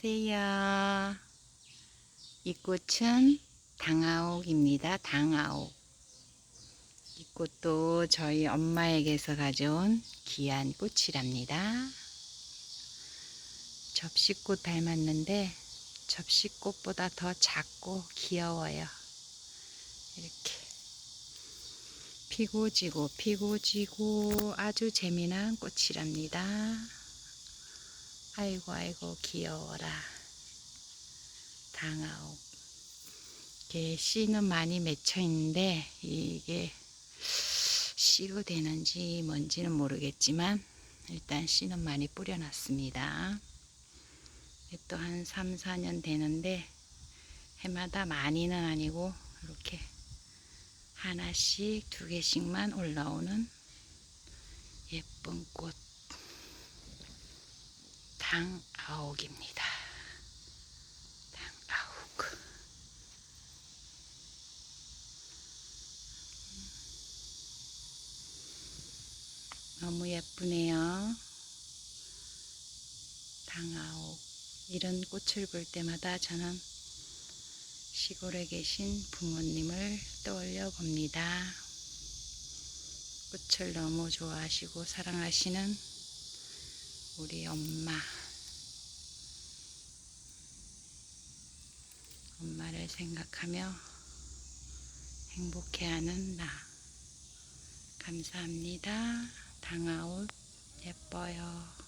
안녕하세요. 이 꽃은 당아옥입니다. 당아옥. 이 꽃도 저희 엄마에게서 가져온 귀한 꽃이랍니다. 접시꽃 닮았는데 접시꽃보다 더 작고 귀여워요. 이렇게 피고 지고 피고 지고 아주 재미난 꽃이랍니다. 아이고 아이고 귀여워라. 당아옥 이게 씨는 많이 맺혀 있는데 이게 씨로 되는지 뭔지는 모르겠지만 일단 씨는 많이 뿌려놨습니다. 또 한 3, 4년 되는데 해마다 많이는 아니고 이렇게 하나씩 두 개씩만 올라오는 예쁜 꽃 당아옥입니다. 당아옥. 너무 예쁘네요. 당아옥. 이런 꽃을 볼 때마다 저는 시골에 계신 부모님을 떠올려 봅니다. 꽃을 너무 좋아하시고 사랑하시는 우리 엄마. 엄마를 생각하며 행복해하는 나. 감사합니다. 당아옷 예뻐요.